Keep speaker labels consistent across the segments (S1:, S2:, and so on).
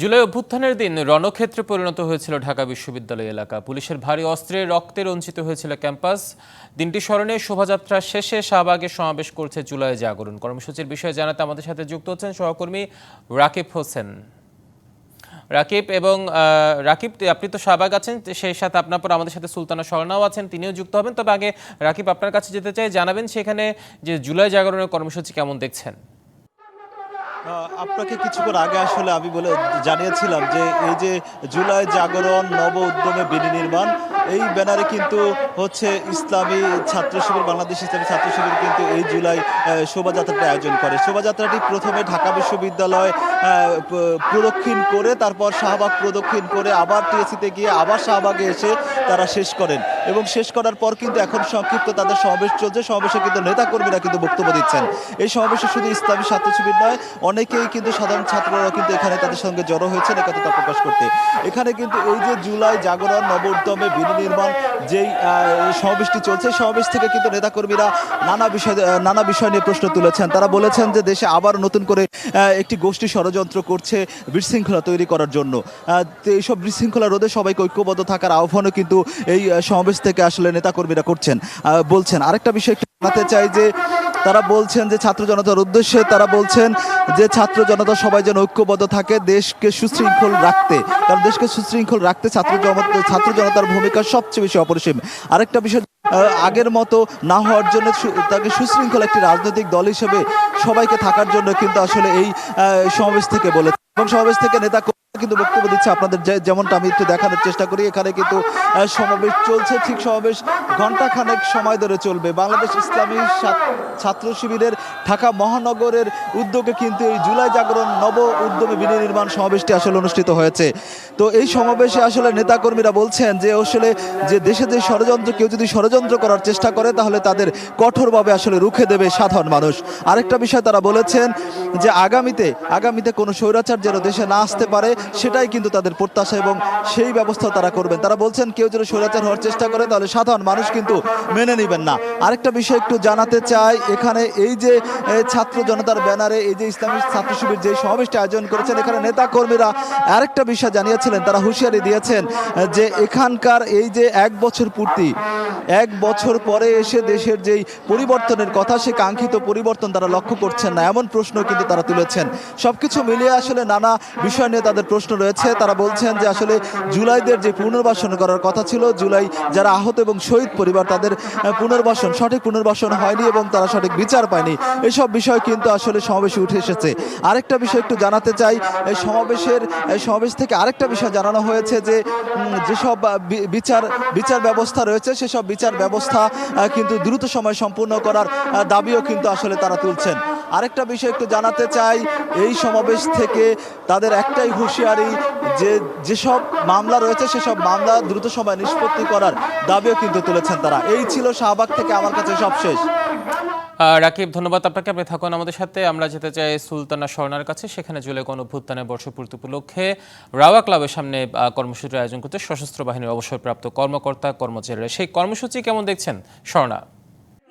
S1: জুলাই অভ্যুত্থানের দিন রণক্ষেত্রে পরিণত হয়েছিল ঢাকা বিশ্ববিদ্যালয় এলাকা। পুলিশের ভারী অস্ত্রে রক্তে রঞ্জিত হয়েছিল ক্যাম্পাস। দিনটি স্মরণে শোভাযাত্রা শেষে শাহবাগে সমাবেশ করছে জুলাই জাগরণ। কর্মসূচির বিষয়ে জানাতে আমাদের সাথে যুক্ত হচ্ছেন সহকর্মী রাকিব হোসেন। রাকিব এবং রাকিব, আপনি তো শাহবাগ আছেন সেই সাথে আপনার পর আমাদের সাথে সুলতানা স্বর্ণাও আছেন, তিনিও যুক্ত হবেন। তবে আগে রাকিব আপনার কাছে যেতে চাই, জানাবেন সেখানে যে জুলাই জাগরণের কর্মসূচি কেমন দেখছেন?
S2: আপনাকে কিছুক্ষণ আগে আসলে আমি বলে জানিয়েছিলাম যে এই যে জুলাই জাগরণ নব উদ্যমে বিনির্মাণ এই ব্যানারে কিন্তু হচ্ছে ইসলামী ছাত্র শিবির, বাংলাদেশ ইসলামী ছাত্র শিবির কিন্তু এই জুলাই শোভাযাত্রাটা আয়োজন করে। শোভাযাত্রাটি প্রথমে ঢাকা বিশ্ববিদ্যালয় প্রদক্ষিণ করে, তারপর শাহবাগ প্রদক্ষিণ করে আবার টিএসিতে গিয়ে আবার শাহবাগে এসে তারা শেষ করেন। এবং শেষ করার পর কিন্তু এখন সংক্ষিপ্ত তাদের সমাবেশ চলছে। সমাবেশে কিন্তু নেতাকর্মীরা কিন্তু বক্তব্য দিচ্ছেন। এই সমাবেশে শুধু ইসলামী ছাত্র শিবির নয়, অনেকেই কিন্তু সাধারণ ছাত্ররা কিন্তু এখানে তাদের সঙ্গে জড়ো হয়েছেন একতা প্রকাশ করতে। এখানে কিন্তু এই যে জুলাই জাগরণ নব উদ্যমে বিনির্মাণ যেই সমাবেশটি চলছে সমাবেশ থেকে কিন্তু নেতাকর্মীরা নানা বিষয় নানা বিষয় নিয়ে প্রশ্ন তুলেছেন। তারা বলেছেন যে দেশে আবার নতুন করে একটি গোষ্ঠী ষড়যন্ত্র করছে বিশৃঙ্খলা তৈরি করার জন্য। তো এইসব বিশৃঙ্খলা রোধে সবাইকে ঐক্যবদ্ধ থাকার আহ্বানও কিন্তু এই সমাবেশ থেকে আসলে নেতাকর্মীরা করছেন। বলছেন, আরেকটা বিষয় জানাতে চাই যে তারা বলছেন যে ছাত্র জনতার উদ্দেশ্যে তারা বলছেন যে ছাত্র জনতা সবাই যেন ঐক্যবদ্ধ থাকে, দেশকে সুশৃঙ্খল রাখতে। কারণ দেশকে সুশৃঙ্খল রাখতে ছাত্র ছাত্র জনতার ভূমিকা সবচেয়ে বেশি অপরিসীম। আরেকটা বিষয় আগের মতো না হওয়ার জন্য তাকে সুশৃঙ্খল একটি রাজনৈতিক দল হিসেবে সবাইকে থাকার জন্য কিন্তু আসলে এই সমাবেশ থেকে বলে এবং সমাবেশ থেকে নেতা কিন্তু বক্তব্য দিচ্ছে আপনাদের যেমনটা আমি একটু দেখানোর চেষ্টা করি, এখানে কিন্তু সমাবেশ চলছে। ঠিক সমাবেশ ঘণ্টা খানেক সময় ধরে চলবে। বাংলাদেশ ইসলামী ছাত্র শিবিরের ঢাকা মহানগরের উদ্যোগে কিন্তু এই জুলাই জাগরণ নব উদ্যমে বিনির্মাণ সমাবেশটি আসলে অনুষ্ঠিত হয়েছে। তো এই সমাবেশে আসলে নেতাকর্মীরা বলছেন যে, আসলে যে দেশে যে ষড়যন্ত্র, কেউ যদি ষড়যন্ত্র করার চেষ্টা করে, তাহলে তাদের কঠোরভাবে আসলে রুখে দেবে সাধারণ মানুষ। আরেকটা বিষয় তারা বলেছেন যে, আগামীতে আগামীতে কোনো স্বৈরাচার যেন দেশে না আসতে পারে সেটাই কিন্তু তাদের প্রত্যাশা এবং সেই ব্যবস্থা তারা করবেন। তারা বলছেন, কেউ যদি স্বৈরাচার হওয়ার চেষ্টা করে, তাহলে সাধারণ মানুষ কিন্তু মেনে নেবেন না। আরেকটা বিষয় একটু জানাতে চাই, এখানে এই যে ছাত্র জনতার ব্যানারে এই যে ইসলামী ছাত্র শিবির যে সমাবেশটি আয়োজন করেছেন, এখানে নেতা কর্মীরা আরেকটা বিষয় জানিয়েছিলেন, তারা হুঁশিয়ারি দিয়েছেন যে এখানকার এই যে এক বছর পূর্তি এক বছর পরে এসে দেশের যেই পরিবর্তনের কথা, সে কাঙ্ক্ষিত পরিবর্তন তারা লক্ষ্য করছেন না। এমন প্রশ্ন কিন্তু তারা তুলেছেন। সবকিছু মিলিয়ে আসলে নানা বিষয় নিয়ে তাদের প্রশ্ন রয়েছে। তারা বলছেন যে আসলে জুলাইদের যে পুনর্বাসন করার কথা ছিল, জুলাই যারা আহত এবং শহীদ পরিবার, তাদের পুনর্বাসন, সঠিক পুনর্বাসন হয়নি এবং তারা সঠিক বিচার পায়নি। এসব বিষয় কিন্তু আসলে সমাবেশে উঠে এসেছে। আরেকটা বিষয় একটু জানাতে চাই। এই সমাবেশের সমাবেশ থেকে আরেকটা বিষয় জানানো হয়েছে যে যেসব বিচার বিচার ব্যবস্থা রয়েছে, সেসব বিচার ব্যবস্থা কিন্তু দ্রুত সময় সম্পূর্ণ করার দাবিও কিন্তু আসলে তারা তুলছেন। আরেকটা বিষয় একটু জানাতে চাই এই সমাবেশ থেকে তাদের একটাই হুঁশিয়ারি যে যেসব মামলা রয়েছে সেসব মামলা দ্রুত সময় নিষ্পত্তি করার দাবিও কিন্তু তুলেছেন তারা। এই ছিল শাহবাগ থেকে আমার কাছে সব শেষ
S1: আহ, রাকিব, ধন্যবাদ আপনাকে। আপনি থাকুন আমাদের সাথে। আমরা যেতে চাই সুলতানা স্বর্ণার কাছে। সেখানে জুলাই কোন অভ্যুত্থানের বর্ষপূর্তি উপলক্ষে রাওয়া ক্লাবের সামনে কর্মসূচির আয়োজন করতে সশস্ত্র বাহিনীর অবসরপ্রাপ্ত কর্মকর্তা, কর্মচারীরা। সেই কর্মসূচি কেমন দেখছেন, স্বর্ণা?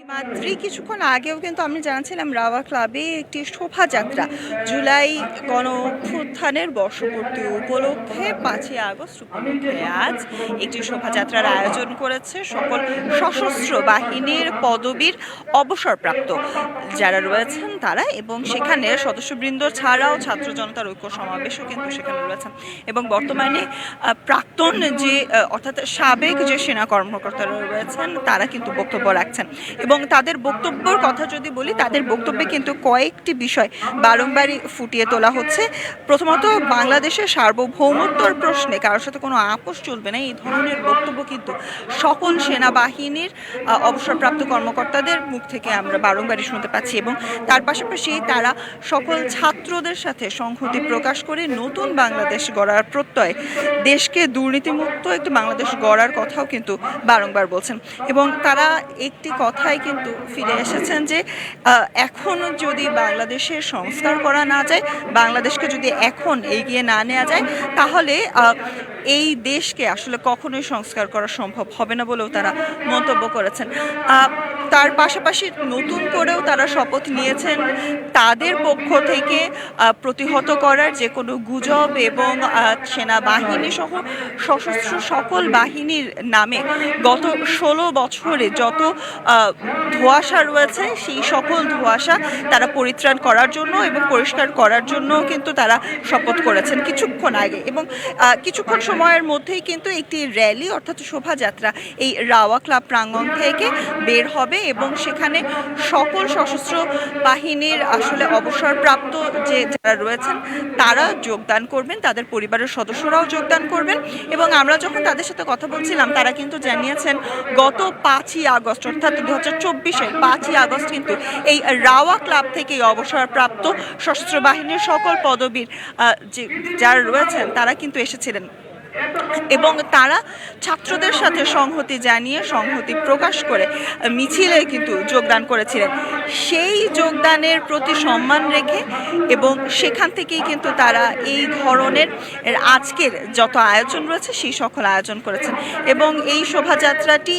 S3: মাত্রই কিছুক্ষণ আগেও কিন্তু আমি জানাছিলাম রাওয়া ক্লাবে একটি শোভাযাত্রা। জুলাই গণ অভ্যুত্থানের বর্ষপূর্তি উপলক্ষে পাঁচই আগস্ট উপলক্ষে আজ একটি শোভাযাত্রার আয়োজন করেছে সকল সশস্ত্র বাহিনীর পদবীর অবসরপ্রাপ্ত যারা রয়েছেন তারা এবং সেখানে সদস্যবৃন্দ ছাড়াও ছাত্র জনতার ঐক্য সমাবেশও কিন্তু সেখানে রয়েছেন এবং বর্তমানে প্রাক্তন যে অর্থাৎ সাবেক যে সেনা কর্মকর্তারা রয়েছেন তারা কিন্তু বক্তব্য রাখছেন। এবং তাদের বক্তব্যর কথা যদি বলি, তাদের বক্তব্যে কিন্তু কয়েকটি বিষয় বারংবারই ফুটিয়ে তোলা হচ্ছে। প্রথমত, বাংলাদেশের সার্বভৌমত্বর প্রশ্নে কারোর সাথে কোনো আপোষ চলবে না। এই ধরনের বক্তব্য কিন্তু সকল সেনাবাহিনীর অবসরপ্রাপ্ত কর্মকর্তাদের মুখ থেকে আমরা বারংবারই শুনতে পাচ্ছি এবং তার পাশাপাশি তারা সকল ছাত্রদের সাথে সংহতি প্রকাশ করে নতুন বাংলাদেশ গড়ার প্রত্যয়, দেশকে দুর্নীতিমুক্ত একটি বাংলাদেশ গড়ার কথাও কিন্তু বারংবার বলছেন। এবং তারা একটি কথাই কিন্তু ফিরে এসেছেন যে এখনও যদি বাংলাদেশের সংস্কার করা না যায়, বাংলাদেশকে যদি এখন এগিয়ে না নেওয়া যায়, তাহলে এই দেশকে আসলে কখনোই সংস্কার করা সম্ভব হবে না বলেও তারা মন্তব্য করেছেন। তার পাশাপাশি নতুন করেও তারা শপথ নিয়েছেন তাদের পক্ষ থেকে প্রতিহত করার যে কোনো গুজব এবং সেনাবাহিনী সহ সশস্ত্র সকল বাহিনীর নামে গত ষোলো বছরে যত ধোঁয়াশা রয়েছে, সেই সকল ধোঁয়াশা তারা পরিত্রাণ করার জন্য এবং পরিষ্কার করার জন্য কিন্তু তারা শপথ করেছেন কিছুক্ষণ আগে। এবং কিছুক্ষণ সময়ের মধ্যেই কিন্তু একটি র্যালি অর্থাৎ শোভাযাত্রা এই রাওয়া ক্লাব প্রাঙ্গণ থেকে বের হবে এবং সেখানে সকল সশস্ত্র বাহিনীর আসলে অবসরপ্রাপ্ত যে যারা রয়েছেন, তারা যোগদান করবেন, তাদের পরিবারের সদস্যরাও যোগদান করবেন এবং আমরা যখন তাদের সাথে কথা বলছিলাম, তারা কিন্তু জানিয়েছেন, গত পাঁচই আগস্ট অর্থাৎ দু হাজার চব্বিশের পাঁচই আগস্ট কিন্তু এই রাওয়া ক্লাব থেকেই অবসরপ্রাপ্ত সশস্ত্র বাহিনীর সকল পদবীর যে যারা রয়েছেন, তারা কিন্তু এসেছিলেন। এবং তারা ছাত্রদের সাথে সংহতি জানিয়ে, সংহতি প্রকাশ করে, মিছিলে কিন্তু যোগদান করেছিলেন। সেই যোগদানের প্রতি সম্মান রেখে এবং সেখান থেকেই কিন্তু তারা এই ধরনের আজকের যত আয়োজন রয়েছে, সেই সকল আয়োজন করেছেন। এবং এই শোভাযাত্রাটি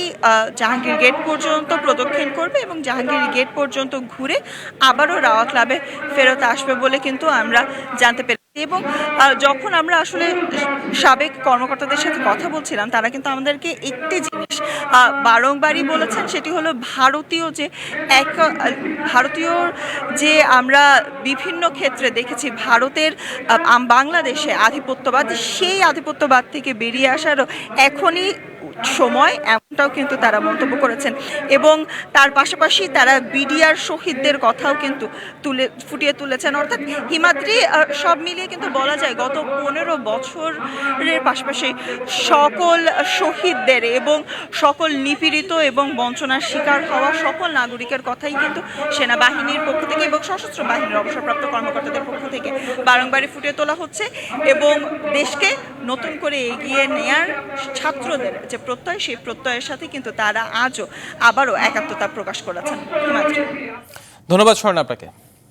S3: জাহাঙ্গীর গেট পর্যন্ত প্রদক্ষিণ করবে এবং জাহাঙ্গীর গেট পর্যন্ত ঘুরে আবারও রাওয়া ক্লাবে ফেরত আসবে বলে কিন্তু আমরা জানতে পেরেছি। এবং যখন আমরা আসলে সাবেক কর্মকর্তাদের সাথে কথা বলছিলাম, তারা কিন্তু আমাদেরকে একটি জিনিস বারংবারই বলেছেন, সেটি হলো ভারতীয় যে এক, ভারতীয় যে আমরা বিভিন্ন ক্ষেত্রে দেখেছি, ভারতের বাংলাদেশে আধিপত্যবাদ, সেই আধিপত্যবাদ থেকে বেরিয়ে আসারও এখনই সময়, এমনটাও কিন্তু তারা মন্তব্য করেছেন। এবং তার পাশাপাশি তারা বিডিআর শহীদদের কথাও কিন্তু তুলে, ফুটিয়ে তুলেছেন। অর্থাৎ হিমাদ্রি সব মিলিয়ে কিন্তু বলা যায় গত পনেরো বছরের পাশাপাশি সকল শহীদদের এবং সকল নিপীড়িত এবং বঞ্চনার শিকার হওয়া সকল নাগরিকের কথাই কিন্তু সেনাবাহিনীর পক্ষ থেকে এবং সশস্ত্র বাহিনীর অবসরপ্রাপ্ত কর্মকর্তাদের পক্ষ থেকে বারংবারই ফুটে তোলা হচ্ছে এবং দেশকে নতুন করে এগিয়ে নেয়ার ছাত্রদের যে প্রত্যয়, সেই প্রত্যয়ের সাথে কিন্তু তারা আজও আবারও একাত্মতা প্রকাশ করেছেন।
S1: ধন্যবাদ, স্বর্ণ, আপনাকে।